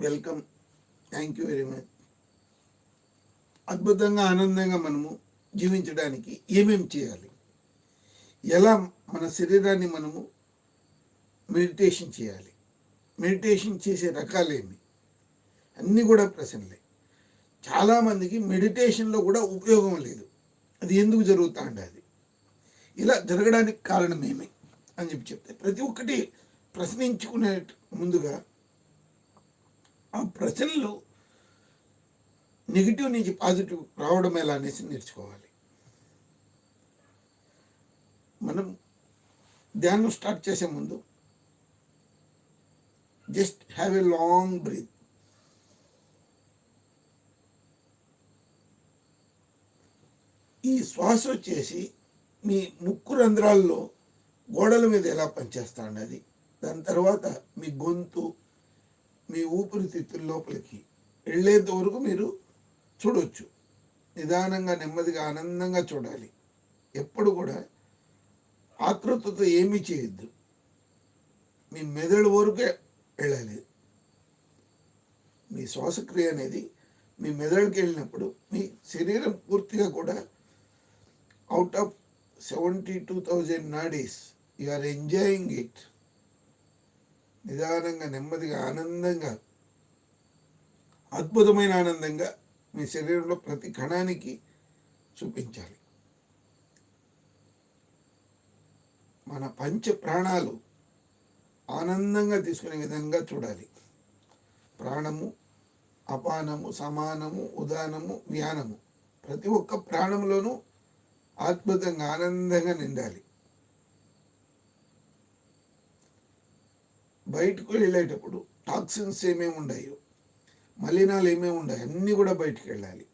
Welcome. Thank you very much అద్భుతంగా ఆనందంగా మనము జీవించడానికి ఏమేమి చేయాలి? ఎలా మన శరీరాన్ని మనము మెడిటేషన్ చేయాలి? మెడిటేషన్ చేసే రకాలేమి అన్నీ కూడా ప్రశ్నలే. చాలామందికి మెడిటేషన్లో కూడా ఉపయోగం లేదు. అది ఎందుకు జరుగుతా అది? ఇలా జరగడానికి కారణం ఏమి? అని చెప్పి చెప్తే ప్రతి ఒక్కటి ప్రశ్నించుకునే ముందుగా ఆ ప్రశ్నలు నెగిటివ్ నుంచి పాజిటివ్ రావడం ఎలా అనేసి నేర్చుకోవాలి. మనం ధ్యానం స్టార్ట్ చేసే ముందు just have a long breath. ఈ శ్వాస వచ్చేసి మీ ముక్కు రంధ్రాల్లో గోడల మీద ఎలా పనిచేస్తా అది దాని తర్వాత మీ గొంతు మీ ఊపిరితిత్తుల లోపలికి వెళ్ళేంత వరకు మీరు చూడవచ్చు నిదానంగా నెమ్మదిగా ఆనందంగా చూడాలి. ఎప్పుడు కూడా ఆకృతతో ఏమీ చేయొద్దు. మీ మెదడు వరకే వెళ్ళాలి. మీ శ్వాసక్రియ అనేది మీ మెదడుకి వెళ్ళినప్పుడు మీ శరీరం పూర్తిగా కూడా out of seventy two thousand nadis you are enjoying it నిదానంగా నెమ్మదిగా ఆనందంగా అద్భుతమైన ఆనందంగా మీ శరీరంలో ప్రతి కణానికి చూపించాలి. మన పంచ ప్రాణాలు ఆనందంగా తీసుకునే విధంగా చూడాలి. ప్రాణము అపానము సమానము ఉదానము వ్యానము. ప్రతి ఒక్క ప్రాణంలోనూ అద్భుతంగా ఆనందంగా నిండాలి. బయటకు వెళ్ళేటప్పుడు టాక్సిన్స్ ఏమేమి ఉన్నాయో మలినాలు ఏమేమి ఉన్నాయి అన్నీ కూడా బయటికి వెళ్ళాలి.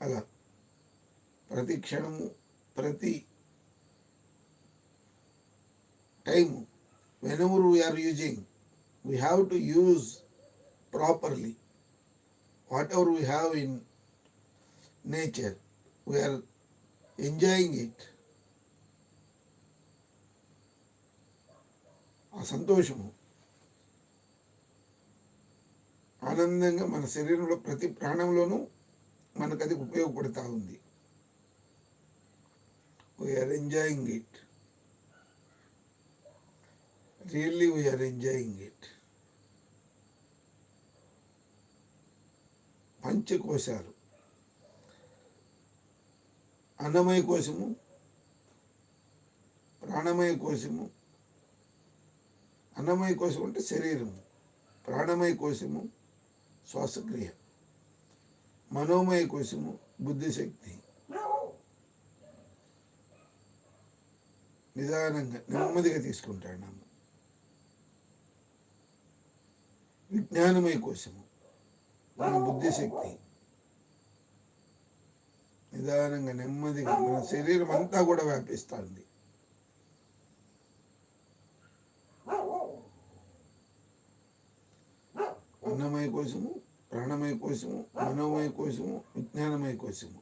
అలా ప్రతి క్షణము ప్రతి time whenever we're using we have to use properly whatever we have in nature we're enjoying it ఆ సంతోషము. ఆనందంగా మన శరీరంలో ప్రతి ప్రాణంలోనూ మనకు అది ఉపయోగపడుతూ ఉంది. We're enjoying it really we're enjoying it పంచకోశాలు అన్నమయ కోశము ప్రాణమయ కోశము అన్నమయ కోశం అంటే శరీరము. ప్రాణమయ కోశము శ్వాసక్రియ. మనోమయ కోశము బుద్ధిశక్తి. నిదానంగా నెమ్మదిగా తీసుకుంటాడు విజ్ఞానమయ కోశము మన బుద్ధిశక్తి. నిదానంగా నెమ్మదిగా మన శరీరం అంతా కూడా వ్యాపిస్తుంది. అన్నమయ కోశము ప్రాణమయ కోశము మనోమయ కోశము విజ్ఞానమయ కోశము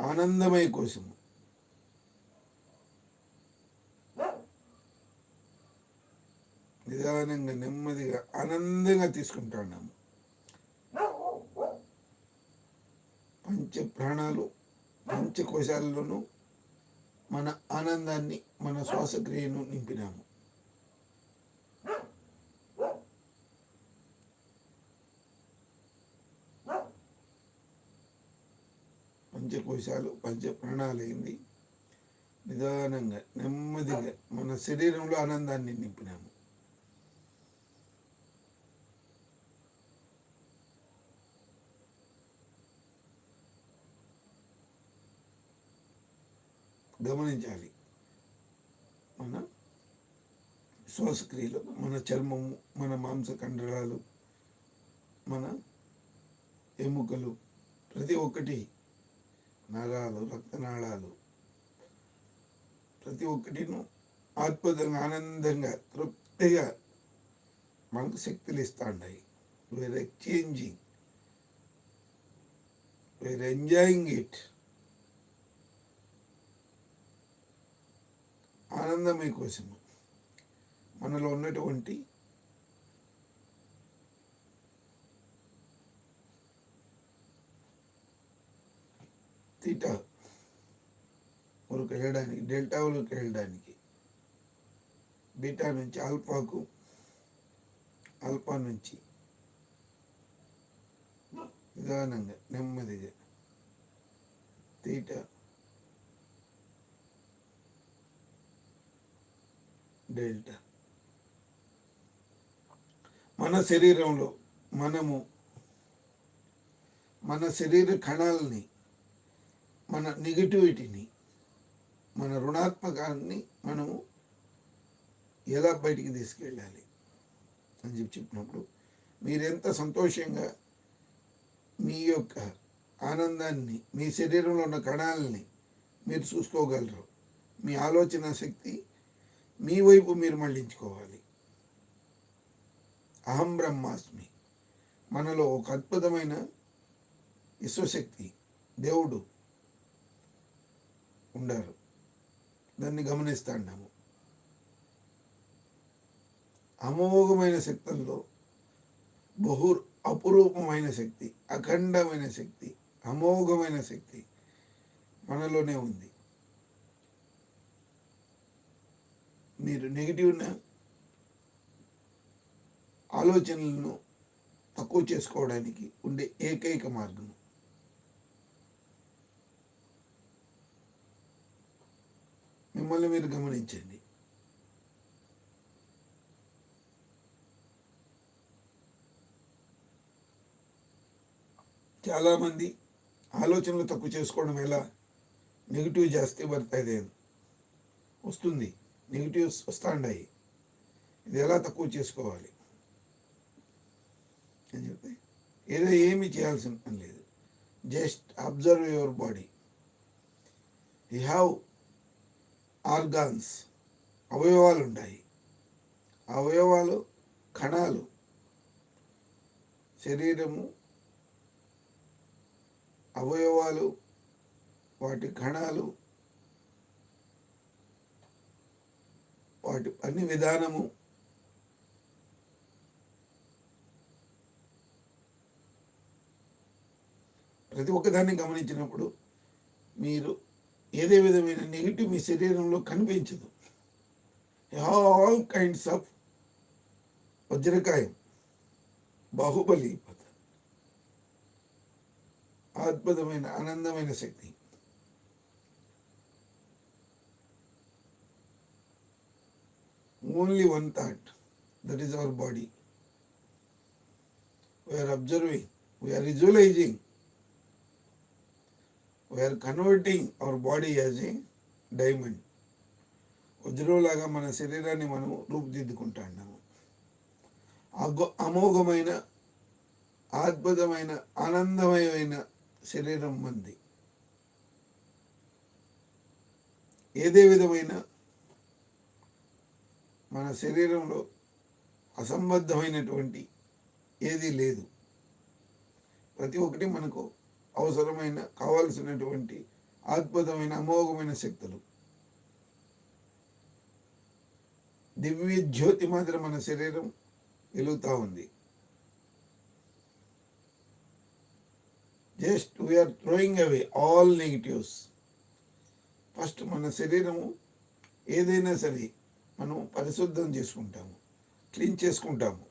ఆనందమయ కోశము నిదానంగా నెమ్మదిగా ఆనందంగా తీసుకుంటున్నాము. పంచ ప్రాణాలు పంచకోశాలలోనూ మన ఆనందాన్ని మన శ్వాసక్రియను నింపినాము. పంచకోశాలు పంచ ప్రాణాలైంది నిదానంగా నెమ్మదిగా మన శరీరంలో ఆనందాన్ని నింపినాము. గమనించాలి. మన శ్వాసక్రియలు మన చర్మము మన మాంస కండరాలు మన ఎముకలు ప్రతి ఒక్కటి నగాలు రక్తనాళాలు. ప్రతి ఒక్కటిను అద్భుతంగా ఆనందంగా తృప్తిగా మనకు శక్తులు ఇస్తూ ఉన్నాయి we're exchanging we're enjoying it ఆనందమయ కోసము. మనలో ఉన్నటువంటి తీటా వరకు వెళ్ళడానికి డెల్టా వరకు వెళ్ళడానికి బీటా నుంచి ఆల్ఫాకు ఆల్ఫా నుంచి నిదానంగా నెమ్మదిగా. Theta delta. మన శరీరంలో మనము మన శరీర కణాలని మన నెగిటివిటీని మన రుణాత్మకాన్ని మనము ఎలా బయటికి తీసుకెళ్ళాలి అని చెప్పి చెప్పినప్పుడు మీరెంత సంతోషంగా మీ యొక్క ఆనందాన్ని మీ శరీరంలో ఉన్న కణాలని మీరు చూసుకోగలరు. మీ ఆలోచన శక్తి మీ వైపు మీరు మళ్ళించుకోవాలి. అహం బ్రహ్మాస్మి. మనలో ఒక అద్భుతమైన విశ్వశక్తి దేవుడు ఉండారు. దాన్ని గమనిస్తాండాము అమోఘమైన శక్తుల్లో బహు అపురూపమైన శక్తి అఖండమైన శక్తి అమోఘమైన శక్తి మనలోనే ఉంది. మీరు నెగిటివ్ ఆలోచనలను తక్కువ చేసుకోవడానికి ఉండే ఏకైక మార్గం మిమ్మల్ని మీరు గమనించండి. చాలామంది ఆలోచనలు తక్కువ చేసుకోవడం ఎలా నెగిటివ్ జాస్తి పడుతుంది వస్తుంది. నెగిటివ్స్ వస్తాండాయి. ఇది ఎలా తక్కువ చేసుకోవాలి? అని చెప్తే ఏదో ఏమి చేయాల్సిన పని లేదు. Just observe your body. You have organs అవయవాలు ఉంటాయి. అవయవాలు కణాలు. శరీరము అవయవాలు వాటి కణాలు వాటి అన్ని విధానము ప్రతి ఒక్కదాన్ని గమనించినప్పుడు మీరు ఏదే విధమైన నెగిటివ్ మీ శరీరంలో కనిపించదు. ఆల్ కైండ్స్ ఆఫ్ వజ్రకాయం బాహుబలి అద్భుతమైన ఆనందమైన శక్తి. Only one thought that is our body we're observing we're visualising we're converting our body as a diamond వజ్రంలాగా మన శరీరాన్ని మనం రూపుదిద్దుకుంటున్నాము అమోఘమైన అద్భుతమైన ఆనందమయమైన శరీరం మంది. ఏదే విధమైన మన శరీరంలో అసంబద్ధమైనటువంటి ఏదీ లేదు. ప్రతి ఒక్కటి మనకు అవసరమైన కావలసినటువంటి అద్భుతమైన అమోఘమైన శక్తులు. దివ్య జ్యోతి మాత్రం మన శరీరం వెలుగుతూ ఉంది. Just we're throwing away all negatives first మన శరీరము ఏదైనా సరే మనం పరిశుద్ధం చేసుకుంటాము క్లీన్ చేసుకుంటాము.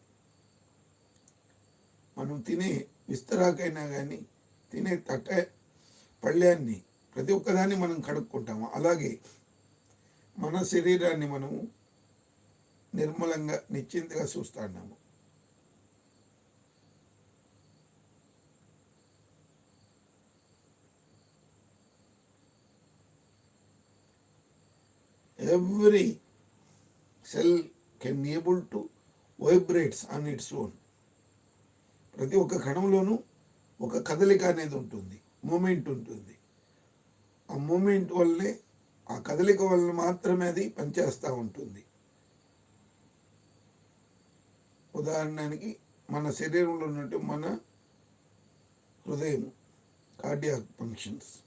మనం తినే విస్తరాకైనా కానీ తినే తట్ట పళ్ళాన్ని ప్రతి ఒక్కదాన్ని మనం కడుక్కుంటాము. అలాగే మన శరీరాన్ని మనము నిర్మలంగా నిశ్చింతగా చూస్తున్నాము every every cell can able to vibrates on its own. ప్రతి ఒక్క కణంలోనూ ఒక కదలిక అనేది ఉంటుంది మూమెంట్ ఉంటుంది. ఆ మూమెంట్ వల్లే ఆ కదలిక వల్ల మాత్రమే అది పనిచేస్తూ ఉంటుంది. ఉదాహరణకి మన శరీరంలో ఉన్నట్టు మన హృదయం cardiac functions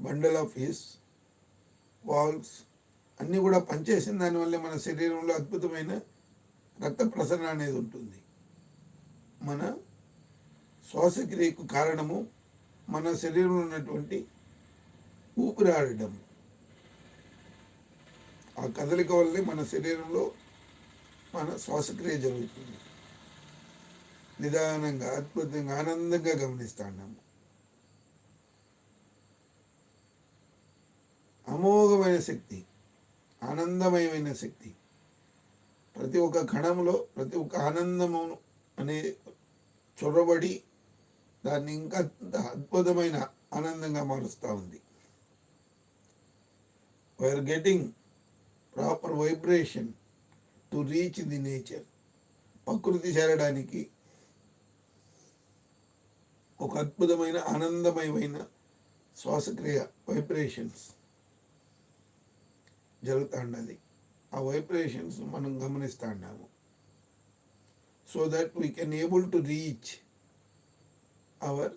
bundle of His valves అన్నీ కూడా పనిచేసిన దానివల్లే మన శరీరంలో అద్భుతమైన రక్త ప్రసరణ అనేది ఉంటుంది. మన శ్వాసక్రియకు కారణము మన శరీరంలో ఉన్నటువంటి ఊపిరాడడం. ఆ కదలిక వల్లే మన శరీరంలో మన శ్వాసక్రియ జరుగుతుంది. నిదానంగా అద్భుతంగా ఆనందంగా గమనిస్తాము అమోఘమైన శక్తి ఆనందమయమైన శక్తి. ప్రతి ఒక్క కణంలో ప్రతి ఒక్క ఆనందము అనే చొరబడి దాన్ని ఇంకా అద్భుతమైన ఆనందంగా మారుస్తూ ఉంది. We're getting proper vibration to reach the nature ప్రకృతి చేరడానికి ఒక అద్భుతమైన ఆనందమయమైన శ్వాసక్రియ వైబ్రేషన్స్ జరుగుతూ ఉన్నది ఆ వైబ్రేషన్స్ మనం గమనిస్తూ ఉన్నాము. So that we can able to reach our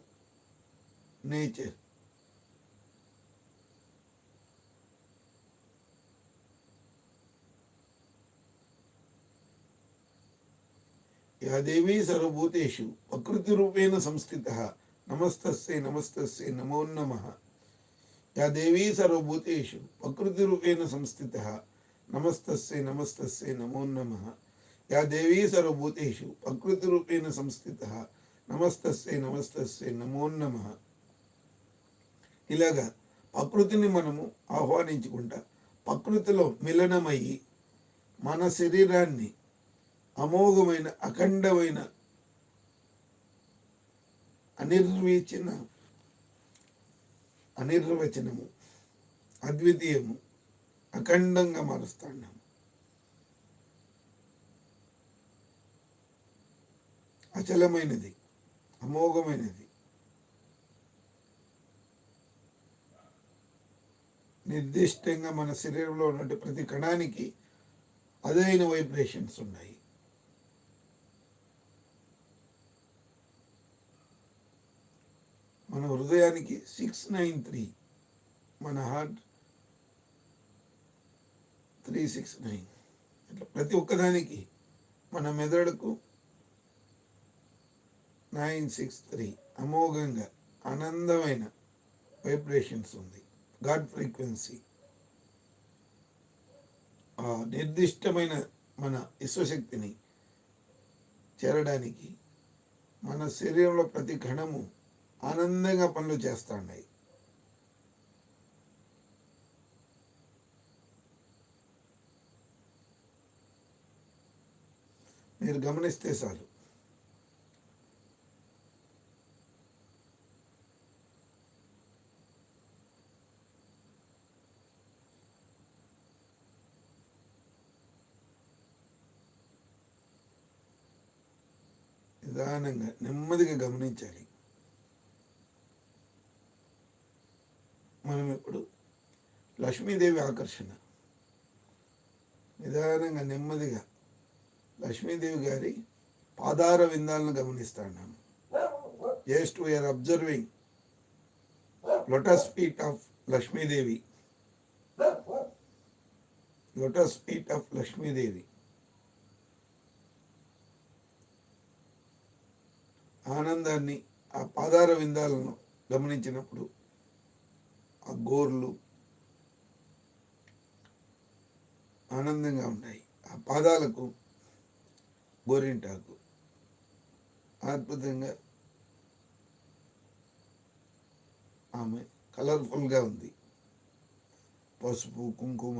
nature yeah దేవీ సర్వభూతేషు ప్రకృతి రూపేణ సంస్థిత నమస్తస్సే నమస్తస్సే నమో నమ యా దేవీ సర్వభూతేషు ప్రకృతి రూపేణ సంస్థిత నమస్తస్సే నమస్తస్సే నమో నమ యా దేవీ సర్వభూతేషు ప్రకృతి రూపేణ సంస్థిత నమస్తస్సే నమస్తస్సే నమో నమ. ఇలాగా ప్రకృతిని మనము ఆహ్వానించుకుంటా ప్రకృతిలో మిలనమయ్యి మన శరీరాన్ని అమోఘమైన అఖండమైన అనిర్వచన అనిర్వచనము అద్వితీయము అఖండంగా మారుస్తాము అచలమైనది అమోఘమైనది. నిర్దిష్టంగా మన శరీరంలో ఉన్నటువంటి ప్రతి కణానికి అదైన వైబ్రేషన్స్ ఉన్నాయి. మన హృదయానికి సిక్స్ నైన్ త్రీ మన హార్ట్ త్రీ సిక్స్ నైన్ ఇట్లా ప్రతి ఒక్కదానికి మన మెదడుకు నైన్ సిక్స్ త్రీ. అమోఘంగా ఆనందమైన వైబ్రేషన్స్ ఉంది. God frequency. ఆ నిర్దిష్టమైన మన విశ్వశక్తిని చేరడానికి మన శరీరంలో ప్రతి కణము ఆనందంగా పనులు చేస్తున్నాయి. మీరు గమనిస్తే చాలు. నిదానంగా నెమ్మదిగా గమనించాలి. మనం ఇప్పుడు లక్ష్మీదేవి ఆకర్షణ. నిదానంగా నెమ్మదిగా లక్ష్మీదేవి గారి పాదార విందాలను గమనిస్తున్నాము just we're observing lotus feet of Lakshmidevi. Lotus feet of Lakshmidevi. ఆనందాన్ని ఆ పాదార విందాలను గమనించినప్పుడు ఆ గోర్లు ఆనందంగా ఉంటాయి ఆ పాదాలకు గోరింటాకు. అద్భుతంగా ఆమె కలర్ఫుల్గా ఉంది. పసుపు కుంకుమ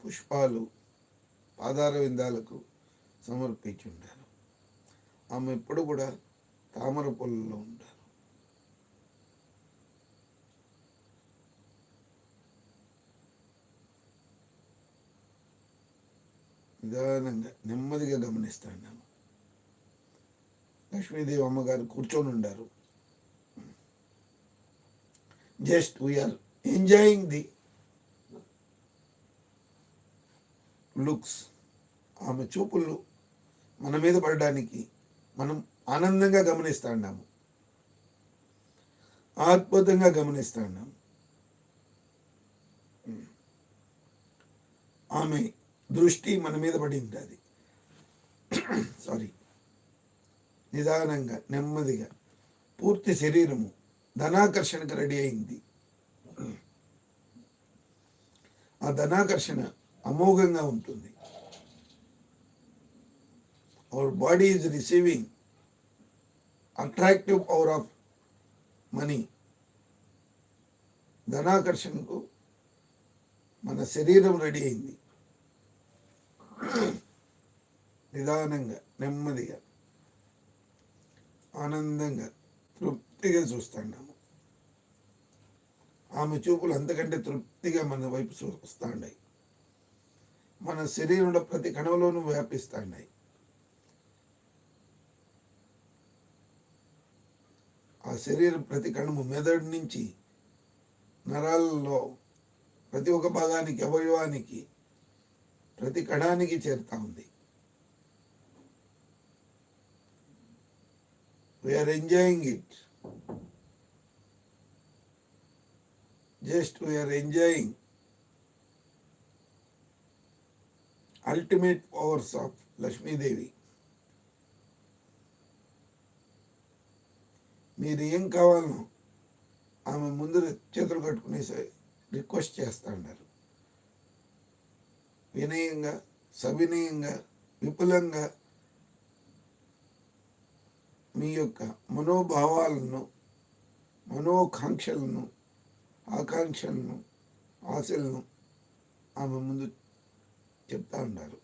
పుష్పాలు పాదార విందాలకు సమర్పించి ఉంటారు ఆమె ఎప్పుడు కూడా తామర పొలంలో ఉంటారు. నిదానంగా నెమ్మదిగా గమనిస్తున్నాము లక్ష్మీదేవి అమ్మగారు కూర్చొని ఉండారు. Just we're enjoying the looks ఆమె చూపులు మన మీద పడడానికి మనం ఆనందంగా గమనిస్తున్నాము అద్భుతంగా గమనిస్తున్నాము ఆమె దృష్టి మన మీద పడి ఉంటుంది. సారీ. నిదానంగా నెమ్మదిగా పూర్తి శరీరము ధనాకర్షణకు రెడీ అయింది. ఆ ధనాకర్షణ అమోఘంగా ఉంటుంది. Our body is receiving attractive power of money ధనాకర్షణకు మన శరీరం రెడీ అయింది. నిదానంగా నెమ్మదిగా ఆనందంగా తృప్తిగా చూస్తున్నాము. ఆమె చూపులు అంతకంటే తృప్తిగా మన వైపు చూస్తున్నాయి మన శరీరంలో ప్రతి కణంలోనూ వ్యాపిస్తున్నాయి. ఆ శరీరం ప్రతి కణము మెదడు నుంచి నరాలలో ప్రతి ఒక్క భాగానికి అవయవానికి ప్రతి కణానికి చేరుతా ఉంది. We're enjoying it just we're enjoying ultimate powers of Lakshmidevi మీరు ఏం కావాలనో ఆమె ముందు చేతులు కట్టుకునేసి రిక్వెస్ట్ చేస్తా ఉన్నారు వినయంగా సవినయంగా విపులంగా మీ యొక్క మనోభావాలను మనోకాంక్షలను ఆకాంక్షలను ఆశలను ఆమె ముందు చెప్తా ఉన్నారు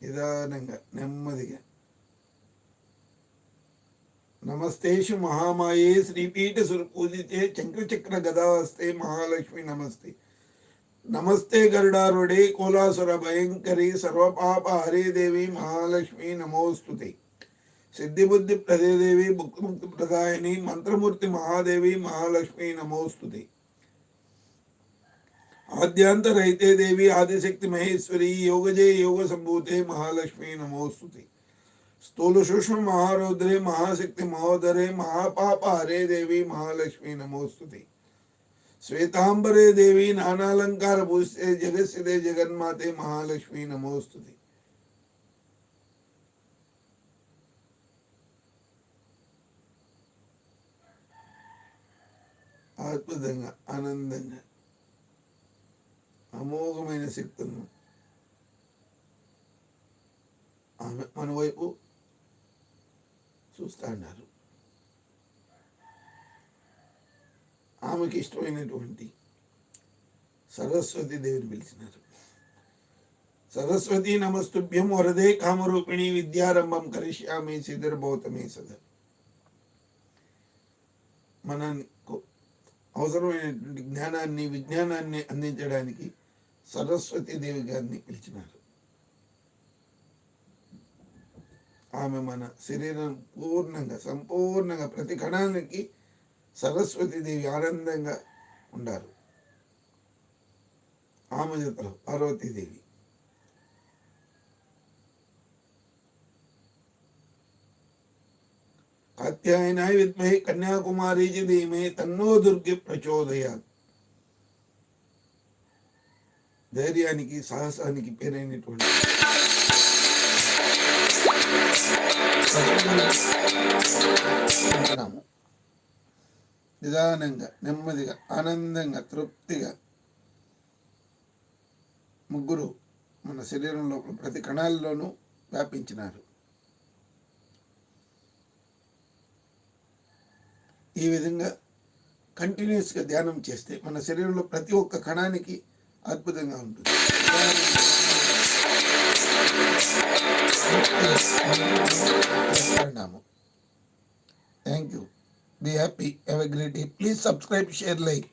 నిదానంగా నెమ్మదిగా नमस्तेषु महामाये श्रीपीठसुरपूजिते चङ्क्रचक्रगदास्ते महालक्ष्मी नमस्ते। नमस्ते गरुडारुडे कोलासुर भयंकरी सर्वपाप हरे देवी महालक्ष्मी नमोऽस्तुते। सिद्धिबुद्धिप्रदे देवी प्रदायिनी, मंत्रमूर्ति महादेवी, महालक्ष्मी नमोऽस्तुते। आद्यांतरहिते देवी, आदिशक्ति महेश्वरी, योगजे योग संभूते महालक्ष्मी नमोस्तुते స్థూల సూక్ష్మ మహారౌద్రే మహాశక్తి మహోదరే మహాపాప హరే దేవి మహాలక్ష్మి నమోస్తుతి శ్వేతాంబరే దేవి నానాలంకార భూస్తే జగత్సిదే జగన్మాతే మహాలక్ష్మి నమోస్తుతి అద్భుతంగా ఆనందంగా అమోఘమైన శక్తులను ఆమె మన వైపు చూస్తూ ఉన్నారు ఆమెకి ఇష్టమైనటువంటి సరస్వతి దేవిని పిలిచినారు. సరస్వతి నమస్తుభ్యం వరదే కామరూపిణి విద్యారంభం కరిష్యామి సిద్ధిర్భవతమే సద. మనకు అవసరమైనటువంటి జ్ఞానాన్ని విజ్ఞానాన్ని అందించడానికి సరస్వతి దేవి గారిని పిలిచినారు. ఆమె మన శరీరం పూర్ణంగా సంపూర్ణంగా ప్రతి కణానికి సరస్వతి దేవి ఆనందంగా ఉండారు. ఆమె జతలో పార్వతీదేవి కాత్యాయనాయ విద్మహి కన్యాకుమారి ధీమే తన్నో దుర్గి ప్రచోదయాత్. ధైర్యానికి సాహసానికి పేరైనటువంటి ఉంటున్నాము. నిదానంగా నెమ్మదిగా ఆనందంగా తృప్తిగా ముగ్గురు మన శరీరం లోపల ప్రతి కణాల్లోనూ వ్యాపించినారు ఈ విధంగా కంటిన్యూస్గా ధ్యానం చేస్తే మన శరీరంలో ప్రతి ఒక్క కణానికి అద్భుతంగా ఉంటుంది Thank you. Be happy. Have a great day. Please subscribe, share, like.